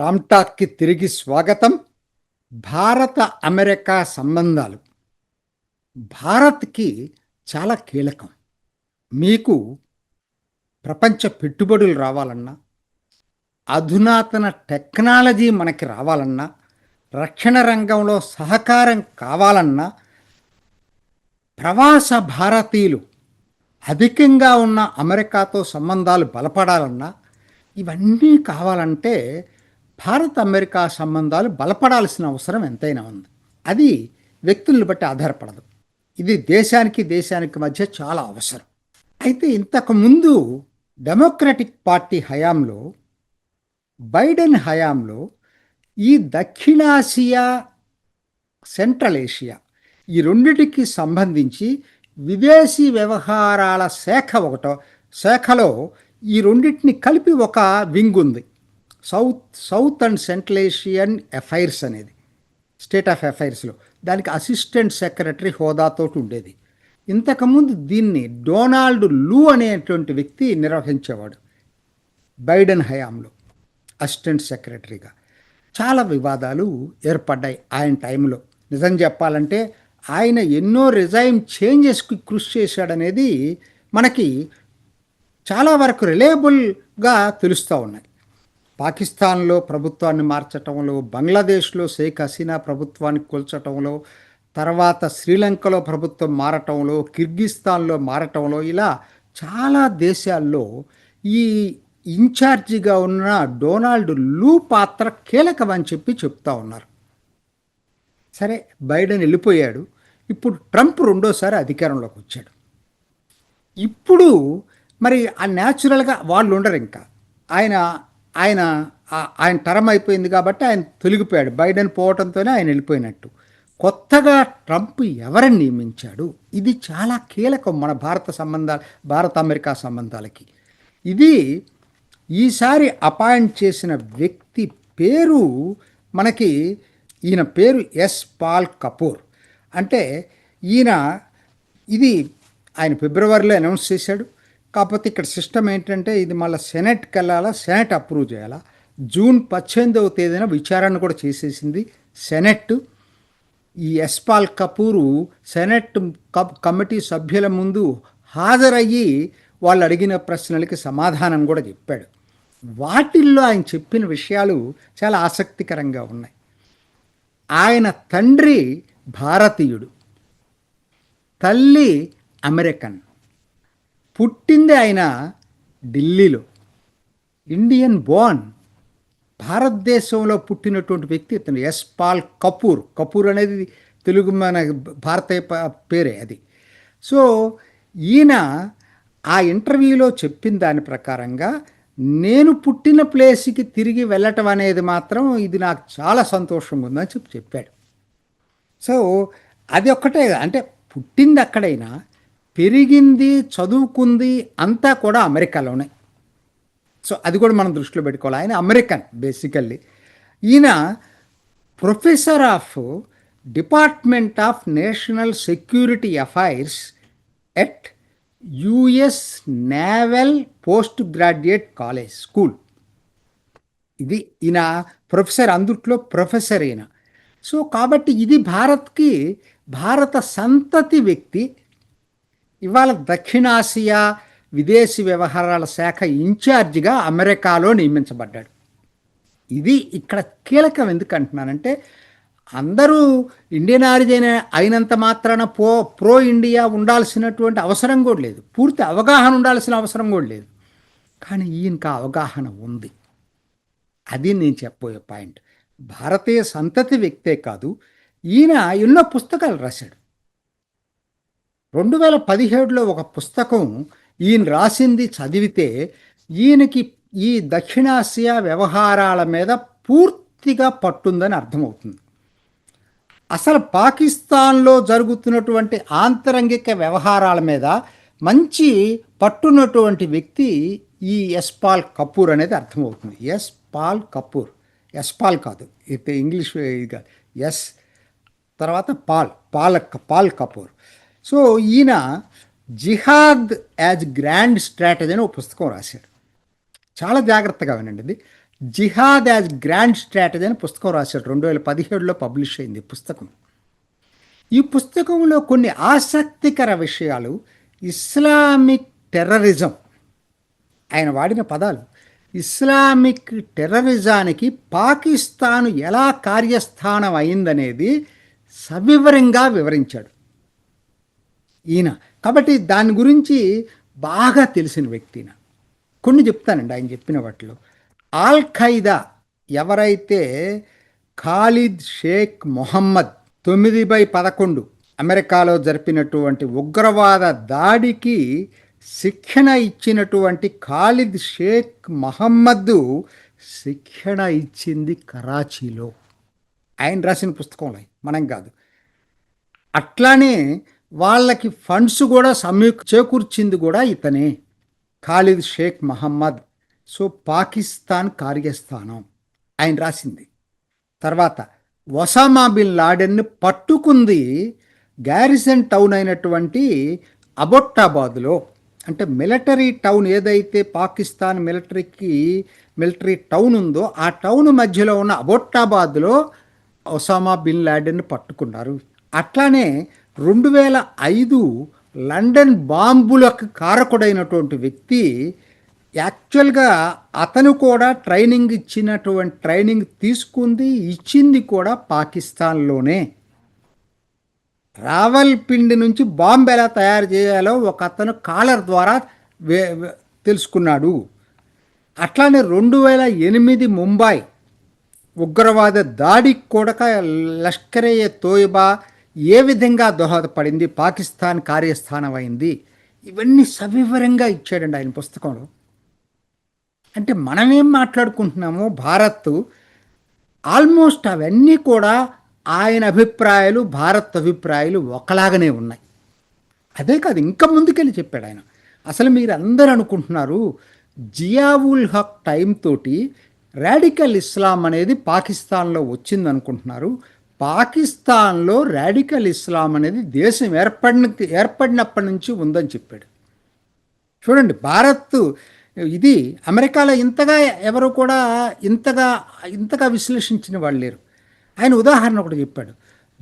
రామ్టాక్కి తిరిగి స్వాగతం. భారత అమెరికా సంబంధాలు. భారత్కి చాలా కీలకం. మీకు ప్రపంచ పెట్టుబడులు రావాలన్నా అధునాతన టెక్నాలజీ మనకి రావాలన్నా రక్షణ రంగంలో సహకారం కావాలన్నా ప్రవాస భారతీయులు అధికంగా ఉన్న అమెరికాతో సంబంధాలు బలపడాలన్నా ఇవన్నీ కావాలంటే భారత్ అమెరికా సంబంధాలు బలపడాల్సిన అవసరం ఎంతైనా ఉంది. అది వ్యక్తులను బట్టి ఆధారపడదు. ఇది దేశానికి దేశానికి మధ్య చాలా అవసరం. అయితే ఇంతకుముందు డెమోక్రటిక్ పార్టీ హయాంలో బైడెన్ హయాంలో ఈ దక్షిణాసియా సెంట్రల్ ఏషియా ఈ రెండిటికి సంబంధించి విదేశీ వ్యవహారాల శాఖ ఒకటో శాఖలో ఈ రెండింటిని కలిపి ఒక వింగ్ ఉంది. South south and central Asian affairs అనేది స్టేట్ ఆఫ్ అఫైర్స్లో దానికి అసిస్టెంట్ సెక్రటరీ హోదాతో ఉండేది. ఇంతకుముందు దీన్ని డొనాల్డ్ లూ అనేటువంటి వ్యక్తి నిర్వహించేవాడు బైడెన్ హయాంలో అసిస్టెంట్ సెక్రటరీగా. చాలా వివాదాలు ఏర్పడ్డాయి ఆయన టైంలో. నిజం చెప్పాలంటే ఆయన ఎన్నో రిజైన్ చేంజెస్కి కృషి చేశాడనేది మనకి చాలా వరకు రిలయబుల్గా తెలుస్తూ ఉన్నాయి. పాకిస్తాన్లో ప్రభుత్వాన్ని మార్చటంలో బంగ్లాదేశ్లో షేక్ హసీనా ప్రభుత్వాన్ని కూల్చటంలో తర్వాత శ్రీలంకలో ప్రభుత్వం మారటంలో కిర్గిస్తాన్లో మారటంలో ఇలా చాలా దేశాల్లో ఈ ఇన్ఛార్జిగా ఉన్న డొనాల్డ్ లూ పాత్ర కీలకమని చెప్పి చెప్తా ఉన్నారు. సరే బైడెన్ వెళ్ళిపోయాడు. ఇప్పుడు ట్రంప్ రెండోసారి అధికారంలోకి వచ్చాడు. ఇప్పుడు మరి ఆ న్యాచురల్గా వాళ్ళు ఉండరు ఇంకా. ఆయన ఆయన ఆయన టర్మ్ అయిపోయింది కాబట్టి ఆయన తొలగిపోయాడు. బైడెన్ పోవడంతోనే ఆయన వెళ్ళిపోయినట్టు. కొత్తగా ట్రంప్ ఎవరిని నియమించాడు? ఇది చాలా కీలకం మన భారత సంబంధాలు భారత అమెరికా సంబంధాలకి. ఇది ఈసారి అపాయింట్ చేసిన వ్యక్తి పేరు మనకి ఈయన పేరు ఎస్ పాల్ కపూర్. అంటే ఈయన ఇది ఆయన ఫిబ్రవరిలో అనౌన్స్ చేశాడు. కాకపోతే ఇక్కడ సిస్టమ్ ఏంటంటే ఇది మళ్ళీ సెనెట్కి వెళ్ళాలా సెనెట్ అప్రూవ్ చేయాలా? జూన్ పద్దెనిమిదవ తేదీన విచారణ కూడా చేసేసింది సెనెట్. ఈ ఎస్పాల్ కపూరు సెనెట్ కమిటీ సభ్యుల ముందు హాజరయ్యి వాళ్ళు అడిగిన ప్రశ్నలకి సమాధానం కూడా చెప్పాడు. వాటిల్లో ఆయన చెప్పిన విషయాలు చాలా ఆసక్తికరంగా ఉన్నాయి. ఆయన తండ్రి భారతీయుడు తల్లి అమెరికన్. పుట్టింది ఆయన ఢిల్లీలో. ఇండియన్ బోర్న్ భారతదేశంలో పుట్టినటువంటి వ్యక్తి ఇతను ఎస్ పాల్ కపూర్. కపూర్ అనేది తెలుగు మన భారతీయ పేరే అది. సో ఈయన ఆ ఇంటర్వ్యూలో చెప్పిన దాని ప్రకారంగా నేను పుట్టిన ప్లేస్కి తిరిగి వెళ్ళటం అనేది మాత్రం ఇది నాకు చాలా సంతోషంగా ఉందని చెప్పి చెప్పాడు. సో అది ఒక్కటే అంటే పుట్టింది అక్కడైనా పెరిగింది చదువుకుంది అంతా కూడా అమెరికాలోనే. సో అది కూడా మనం దృష్టిలో పెట్టుకోవాలి. ఆయన అమెరికన్ బేసికల్లీ. ఈయన professor of department of national security affairs at US naval post graduate college school. ఇది ఈయన ప్రొఫెసర్ అందుట్లో ప్రొఫెసర్ ఈయన. సో కాబట్టి ఇది భారత్కి భారత సంతతి వ్యక్తి ఇవాళ దక్షిణాసియా విదేశీ వ్యవహారాల శాఖ ఇన్ఛార్జిగా అమెరికాలో నియమించబడ్డాడు. ఇది ఇక్కడ కీలకం ఎందుకు అంటున్నానంటే అందరూ ఇండియన్ ఆరిజిన్ అయినంత మాత్రాన పో ప్రో ఇండియా ఉండాల్సినటువంటి అవసరం కూడా లేదు. పూర్తి అవగాహన ఉండాల్సిన అవసరం కూడా లేదు. కానీ ఈయనకు అవగాహన ఉంది. అది నేను చెప్పబోయే పాయింట్. భారతీయ సంతతి వ్యక్తే కాదు ఈయన ఎన్నో పుస్తకాలు రాశాడు. రెండు వేల పదిహేడులో ఒక పుస్తకం ఈయన రాసింది చదివితే ఈయనకి ఈ దక్షిణాసియా వ్యవహారాల మీద పూర్తిగా పట్టుందని అర్థమవుతుంది. అసలు పాకిస్తాన్లో జరుగుతున్నటువంటి ఆంతరంగిక వ్యవహారాల మీద మంచి పట్టున్నటువంటి వ్యక్తి ఈ ఎస్పాల్ కపూర్ అనేది అర్థమవుతుంది. Yes Paul Kapoor. ఎస్పాల్ కాదు. ఇంగ్లీష్ ఇది కాదు. ఎస్ తర్వాత Paul. Paul Paul Kapur. So ఈయన జిహాద్ యాజ్ గ్రాండ్ స్ట్రాటజీ అని ఒక పుస్తకం రాశాడు. చాలా జాగ్రత్తగా వినండి ఇది. జిహాద్ యాజ్ గ్రాండ్ స్ట్రాటజీ అని పుస్తకం రాశాడు. రెండు వేల పదిహేడులో పబ్లిష్ అయింది పుస్తకం. ఈ పుస్తకంలో కొన్ని ఆసక్తికర విషయాలు ఇస్లామిక్ టెర్రరిజం. ఆయన వాడిన పదాలు. ఇస్లామిక్ టెర్రరిజానికి పాకిస్తాన్ ఎలా కార్యస్థానం అయిందనేది సవివరంగా వివరించాడు. ఈయన. కాబట్టి దాని గురించి బాగా తెలిసిన వ్యక్తిన కొన్ని చెప్తానండి ఆయన చెప్పిన వాటిలో. ఆల్ ఖైదా ఎవరైతే ఖాలిద్ షేక్ మొహమ్మద్ తొమ్మిది బై పదకొండు అమెరికాలో జరిపినటువంటి ఉగ్రవాద దాడికి శిక్షణ ఇచ్చినటువంటి ఖాలిద్ షేక్ మహమ్మద్ శిక్షణ ఇచ్చింది కరాచీలో. ఆయన రాసిన పుస్తకంలో. మనం కాదు. అట్లానే వాళ్ళకి ఫండ్స్ కూడా సమీ చేకూర్చింది కూడా ఇతనే. ఖాలిద్ షేక్ మహమ్మద్. సో పాకిస్తాన్ కార్యస్థానం. ఆయన రాసింది. తర్వాత ఒసామా బిన్ లాడెన్ని పట్టుకుంది గ్యారిసన్ టౌన్ అయినటువంటి అబొట్టాబాద్లో. అంటే మిలిటరీ టౌన్ ఏదైతే పాకిస్తాన్ మిలిటరీకి మిలిటరీ టౌన్ ఉందో ఆ టౌన్ మధ్యలో ఉన్న అబొట్టాబాద్లో ఒసామా బిన్ లాడెన్ పట్టుకున్నారు. అట్లానే రెండు వేల ఐదు లండన్ బాంబులకు కారకుడైనటువంటి వ్యక్తి యాక్చువల్గా అతను కూడా ట్రైనింగ్ ఇచ్చినటువంటి ట్రైనింగ్ తీసుకుంది ఇచ్చింది కూడా పాకిస్తాన్లోనే. రావల్పిండి నుంచి బాంబు ఎలా తయారు చేయాలో ఒక అతను కాలర్ ద్వారా తెలుసుకున్నాడు. అట్లానే రెండు వేల ఎనిమిది ముంబై ఉగ్రవాద దాడికి కూడా లష్కరే తోయబా ఏ విధంగా దోహదపడింది పాకిస్తాన్ కార్యస్థానం అయింది ఇవన్నీ సవివరంగా ఇచ్చాడండి ఆయన పుస్తకంలో. అంటే మనమేం మాట్లాడుకుంటున్నామో భారత్ ఆల్మోస్ట్ అవన్నీ కూడా ఆయన అభిప్రాయాలు భారత్ అభిప్రాయాలు ఒకలాగానే ఉన్నాయి. అదే కాదు ఇంకా ముందుకెళ్ళి చెప్పాడు ఆయన. అసలు మీరు అందరూ అనుకుంటున్నారు జియావుల్ హక్ టైం తోటి రాడికల్ ఇస్లాం అనేది పాకిస్తాన్లో వచ్చింది అనుకుంటున్నారు పాకిస్తాన్లో రాడికల్ ఇస్లాం అనేది దేశం ఏర్పడిన ఏర్పడినప్పటి నుంచి ఉందని చెప్పాడు. చూడండి భారత్ ఇది అమెరికాలో ఇంతగా ఎవరు కూడా ఇంతగా ఇంతగా విశ్లేషించిన వాళ్ళు లేరు. ఆయన ఉదాహరణ ఒకటి చెప్పాడు.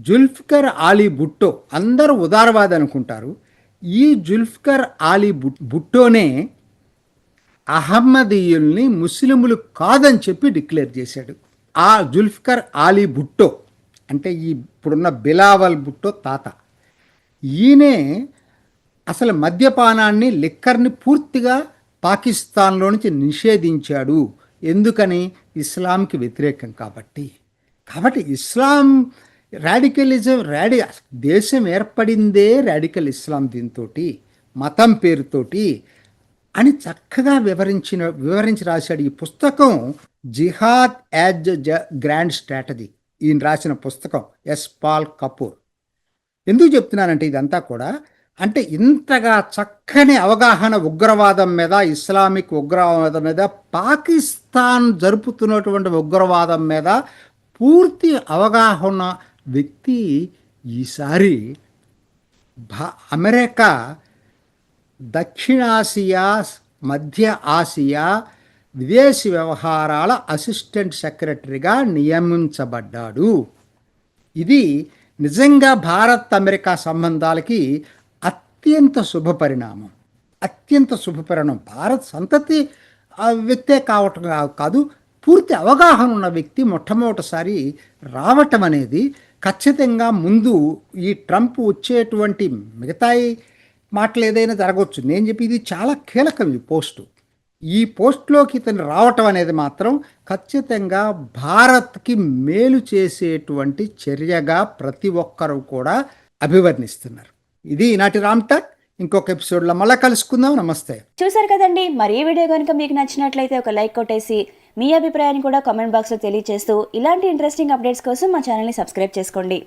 జుల్ఫికర్ ఆలీ భుట్టో అందరూ ఉదారవాది అనుకుంటారు. ఈ జుల్ఫికర్ ఆలీ బుట్టోనే అహమ్మదీయుల్ని ముస్లిములు కాదని చెప్పి డిక్లేర్ చేశాడు. ఆ జుల్ఫికర్ ఆలీ భుట్టో. అంటే ఈ ఇప్పుడున్న బిలావల్ బుట్టో తాత. ఈయనే అసలు మద్యపానాన్ని లిక్కర్ని పూర్తిగా పాకిస్తాన్లో నుంచి నిషేధించాడు. ఎందుకని? ఇస్లాంకి వ్యతిరేకం కాబట్టి. కాబట్టి ఇస్లాం రాడికలిజం రాడి దేశం ఏర్పడిందే రాడికల్ ఇస్లాం దీంతో మతం పేరుతోటి అని చక్కగా వివరించిన వివరించి రాశాడు ఈ పుస్తకం jihad as the grand strategy. ఈయన రాసిన పుస్తకం ఎస్ పాల్ కపూర్. ఎందుకు చెప్తున్నానంటే ఇదంతా కూడా అంటే ఇంతగా చక్కని అవగాహన ఉగ్రవాదం మీద ఇస్లామిక్ ఉగ్రవాదం మీద పాకిస్తాన్ జరుపుతున్నటువంటి ఉగ్రవాదం మీద పూర్తి అవగాహన వ్యక్తి ఈసారి భా అమెరికా దక్షిణాసియా మధ్య ఆసియా విదేశీ వ్యవహారాల అసిస్టెంట్ సెక్రటరీగా నియమించబడ్డాడు. ఇది నిజంగా భారత్ అమెరికా సంబంధాలకి అత్యంత శుభ పరిణామం అత్యంత శుభ పరిణామం భారత్ సంతతి వ్యక్తే కావటం కాదు పూర్తి అవగాహన ఉన్న వ్యక్తి మొట్టమొదటిసారి రావటం అనేది ఖచ్చితంగా ముందు ఈ ట్రంప్ వచ్చేటువంటి మిగతాయి మాటలు ఏదైనా జరగవచ్చు. నేను చెప్పి ఇది చాలా కీలకం ఈ పోస్టు. ఈ పోస్ట్లోకి ఇతను రావటం అనేది మాత్రం ఖచ్చితంగా భారత్కి మేలు చేసేటువంటి చర్యగా ప్రతి ఒక్కరూ కూడా అభివర్ణిస్తున్నారు. ఇది ఈనాటి రామ్ టాక్. ఇంకొక ఎపిసోడ్లో మళ్ళీ కలుసుకుందాం. నమస్తే. చూసారు కదండి మరి ఈ వీడియో కనుక మీకు నచ్చినట్లయితే ఒక లైక్ కొట్టేసి మీ అభిప్రాయాన్ని కూడా కామెంట్ బాక్స్లో తెలియజేస్తూ ఇలాంటి ఇంట్రెస్టింగ్ అప్డేట్స్ కోసం మా ఛానల్ని సబ్స్క్రైబ్ చేసుకోండి.